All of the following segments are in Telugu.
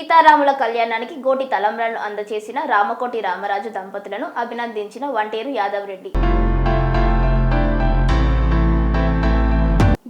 సీతారాముల కళ్యాణానికి గోటి తలంబ్రాలను అందజేసిన రామకోటి రామరాజు దంపతులను అభినందించిన వంటేరు యాదవ్ రెడ్డి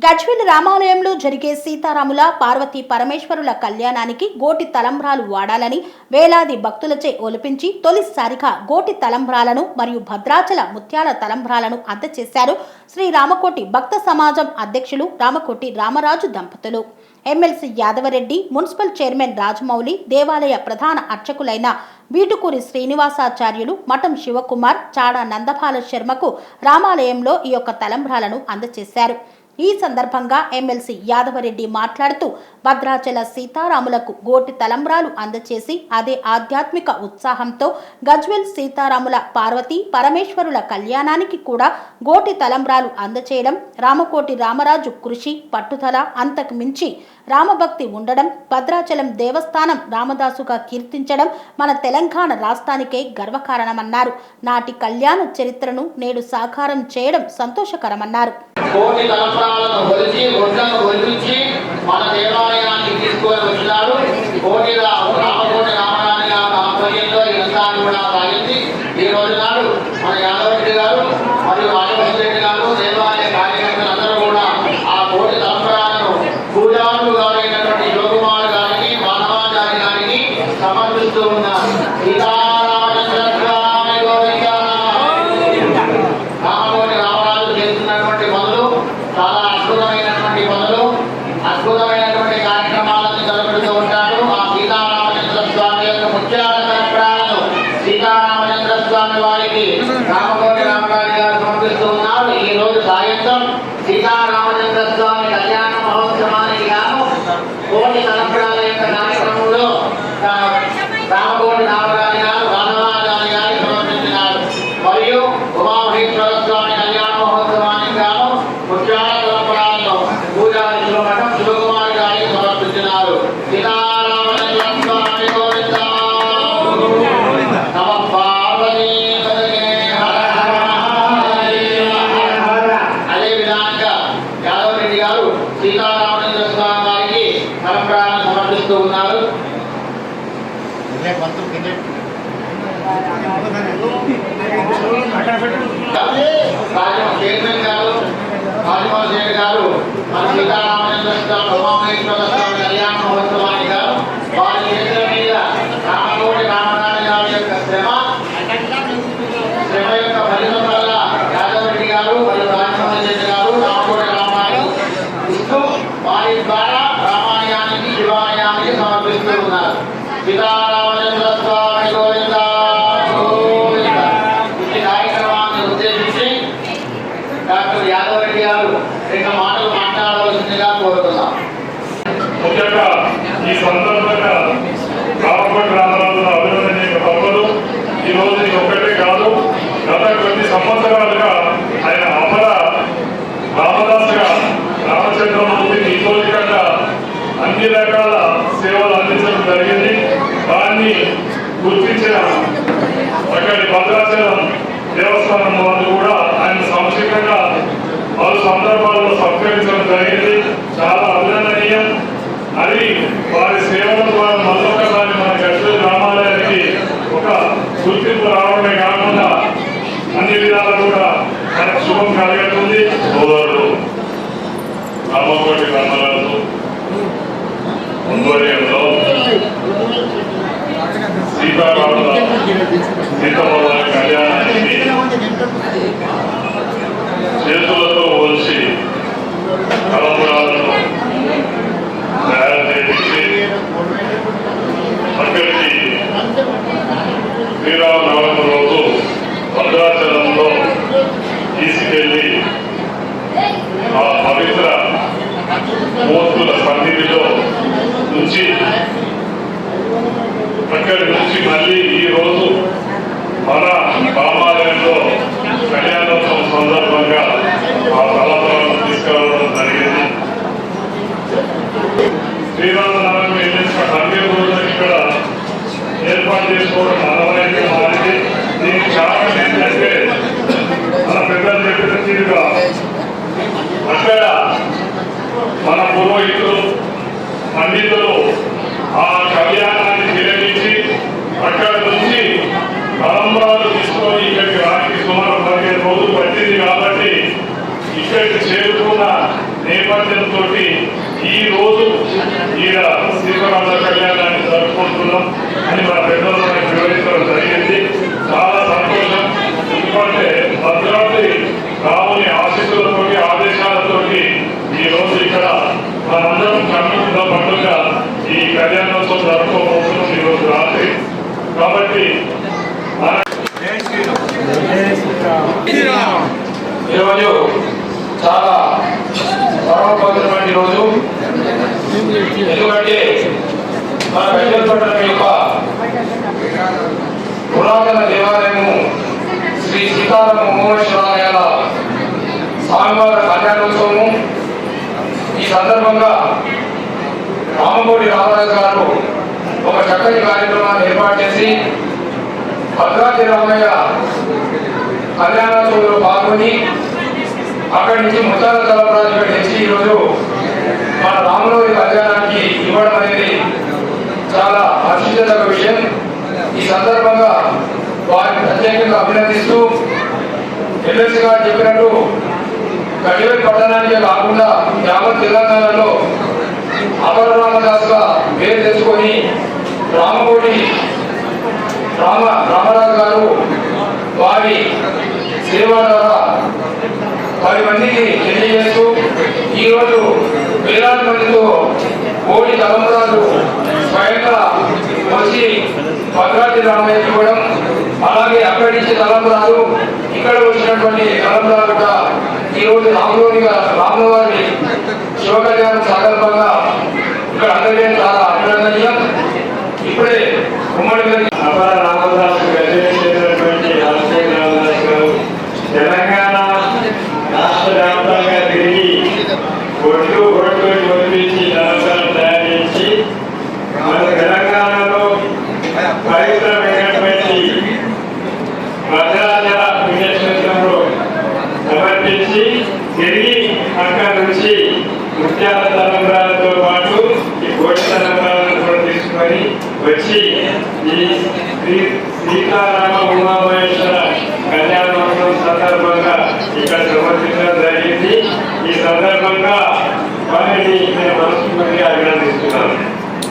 గజ్వేల్ రామాలయంలో జరిగే సీతారాముల పార్వతీ పరమేశ్వరుల కళ్యాణానికి గోటి తలంబ్రాలు వాడాలని వేలాది భక్తులచే ఒలిపించి తొలిసారిగా గోటి తలంబ్రాలను మరియు భద్రాచల ముత్యాల తలంబ్రాలను అందజేశారు శ్రీ రామకోటి భక్త సమాజం అధ్యక్షులు రామకోటి రామరాజు దంపతులు. MLC Yadavareddy municipal chairman Rajamouli దేవాలయ ప్రధాన అర్చకులైన వీటుకూరి శ్రీనివాసాచార్యులు మఠం శివకుమార్ చాడా నందపాల శర్మకు రామాలయంలో ఈ యొక్క తలంబ్రాలను అందజేశారు. ఈ సందర్భంగా ఎమ్మెల్సీ యాదవరెడ్డి మాట్లాడుతూ భద్రాచల సీతారాములకు గోటి తలంబ్రాలు అందచేసి అదే ఆధ్యాత్మిక ఉత్సాహంతో గజ్వెల్ సీతారాముల పార్వతి పరమేశ్వరుల కళ్యాణానికి కూడా గోటి తలంబ్రాలు అందచేయడం రామకోటి రామరాజు కృషి పట్టుదల అంతకు మించి రామభక్తి ఉండడం భద్రాచలం దేవస్థానం రామదాసుగా కీర్తించడం మన తెలంగాణ రాష్ట్రానికే గర్వకారణమన్నారు. నాటి కళ్యాణ చరిత్రను నేడు సాకారం చేయడం సంతోషకరమన్నారు. కోటి తలపరాలను కొలిచి ఒడ్లను కొలిపించి మన దేవాలయానికి తీసుకొని వచ్చినాడు కోటిగా రా- రామకోటి రామరాజు గారి ఆధ్వర్యంలో ఈ యంత్రాన్ని కూడా సాగింది ఈ రోజు నాడు మన యాదవ్ రెడ్డి గారు మరియు రాజమోహన్ రెడ్డి గారు దేవాలయ కార్యకర్తలందరూ కూడా ఆ కోటి తలంబ్రాలను పూజారులు గారైనటువంటి యోగుమార్ గారికి మానవాచారి గారికి సమర్పిస్తూ ఉన్నారు సీతారామచంద్ర స్వామి గోవిందా రామకోటి రామరాజు చేస్తున్నటువంటి పనులు చాలా అద్భుతమైనటువంటి పనులు అద్భుతమైనటువంటి కార్యక్రమాలను జరుపుతూ ఉంటాడు ఆ సీతారామచంద్ర స్వామి యొక్క ముత్యాల సంప్రాలను సీతారామచంద్ర స్వామి వారికి రామకోటి రామరాజు గారు సమర్పిస్తూ ఉన్నారు ఈ రోజు సాయంత్రం సీతారామచంద్ర స్వామి కళ్యాణ మహోత్సవానికి గాను కోటి తలంపురాల యొక్క కార్యక్రమంలో ఆ, రామకోటి రామరాజు గారు రామరాజు గారికి సమర్పించినారు మరియు ఉమామహేశ్వర స్వామి కళ్యాణ మహోత్సవానికి గాను ముత్యాల తలంపురాలను పూజారిలో మఠం శివకుమార్ గారికి సమర్పించినారు సీతారామచంద్ర స్వామి గోవిందా నమ పార్వతీపతయే హర హర మహాదేవ హర హర. అదే విధంగా యాదవ్ రెడ్డి గారు సీతారామచంద్ర స్వామి వారికి తలంపురాలను సమర్పిస్తూ ఉన్నారు రాజమ చైర్మన్ గారు రాజమోహన్ రెడ్డి గారు మన సీతారామచంద్ర స్వామి ఉమామహేశ్వర స్వామి కళ్యాణ మహోత్సవానికి గారు వారి చేతుల మీద రామకోటి రామనారాయణ గారి యొక్క శ్రమ శ్రమ యొక్క ఫలితం వల్ల యాదవ్ రెడ్డి గారు మరియు రాజమోహన్ రెడ్డి గారు రామకోటి రామాయణం ఇస్తూ వారి ద్వారా రామాయణానికి శివాలయానికి సమర్పిస్తూ ఉన్నారు సీతారామచంద్ర స్వామి గోవింద గోవింద ఈ కార్యక్రమాన్ని ఉద్దేశించి డాక్టర్ యాదవ్ రెడ్డి గారు రెండు మాటలు మాట్లాడవలసిందిగా కోరుతున్నాం. ముఖ్యంగా ఈ సందర్భంగా రామకోటి రామరాజు అభినందనీయ తప్పదు. ఈ రోజు ఇది ఒక్కటే కాదు గత కొన్ని సంవత్సరాలుగా ఆయన అమర రామదాసుగా రామచంద్రమూర్తిని ఇతోలికంగా అన్ని రకాల సేవలు అందించడం జరిగింది. దాన్ని గుర్తించిన అక్కడి భద్రాచలం దేవస్థానం వాళ్ళు కూడా ఆయన పలు సందర్భాల్లో సత్కరించడం జరిగింది. చాలా అభినందనీయం. అది వారి సేవల ద్వారా మరొకసారి మన గజ్వేల్ గ్రామాలయానికి ఒక గుర్తింపు రావడమే కాకుండా అన్ని విధాలు కూడా మనకు శుభం కలుగుతుంది సోదరుడు రామకోటి రామరాజు ఆధ్వర్యంలో సీతారాముల సీతమ్మ you don't know. పండితులు ఆ కళ్యాణాన్ని తిరగించి అక్కడ నుంచి తలంబాలు తీసుకొని ఇక్కడికి రానికి సుమారు పదిహేను రోజులు పట్టింది కాబట్టి ఇక్కడికి చేరుకున్న నేపథ్యంతో ఈ రోజు ఈడ సీతారామ కళ్యాణాన్ని జరుపుకుంటున్నాం అని మా పెద్దలు కళ్యాణోత్సవం జరుపుకోబోతున్నాం ఈరోజు రాత్రి. కాబట్టి మన ఈరోజు చాలా రోజు. ఎందుకంటే మన యొక్క పురాతన దేవాలయము శ్రీ సీతారామ మహేశ్వరాలయాల స్వామివారి కళ్యాణోత్సవము ఈ సందర్భంగా రామమూడి రామరాజు గారు ఒక చక్కని కార్యక్రమాన్ని ఏర్పాటు చేసి భద్రాద్రి రామయ్య కళ్యాణోత్సవంలో పాల్గొని అక్కడి నుంచి ముత్తాల తలపరాజు తెచ్చి ఈరోజు మన రాములవారి కళ్యాణానికి ఇవ్వడం అనేది చాలా హర్షించదగ్గ విషయం. ఈ సందర్భంగా వారిని ప్రత్యేకంగా అభినందిస్తూ ఎమ్మెల్సీ గారు చెప్పినట్టు గడివేల్ పట్టణానికే కాకుండా యావత్ తెలంగాణలో అపర రామదాస్గా పేరు తెచ్చుకొని రామకోటి రామ రామరాజు గారు వారి సేవ ద్వారా వారి మందికి తెలియజేస్తూ ఈరోజు వేలాది మందితో కోటి తలంబరాలు స్వయంగా వచ్చి భద్రాద్రి రామయ్య ఇవ్వడం అలాగే అక్కడి నుంచి తలంబరాలు ఇక్కడ వచ్చినటువంటి తలంబరాలు కూడా ఈరోజు రాములోని రాముల వారి శివ కళ్యాణం సందర్భంగా ఇక్కడ అందరికీ చాలా అభినందనీయం. తిరిగి అక్కడ నుంచి ముత్యాల తలంబ్రాలతో పాటు ఈ కోటి తలంబ్రాలను కూడా తీసుకొని వచ్చి ఈ శ్రీ సీతారామ ఉమామహేశ్వర కళ్యాణోత్సవం సందర్భంగా ఇక్కడ సమర్పించడం జరిగింది. ఈ సందర్భంగా వారిని నేను మనస్ఫూర్తిగా అభినందిస్తున్నాను.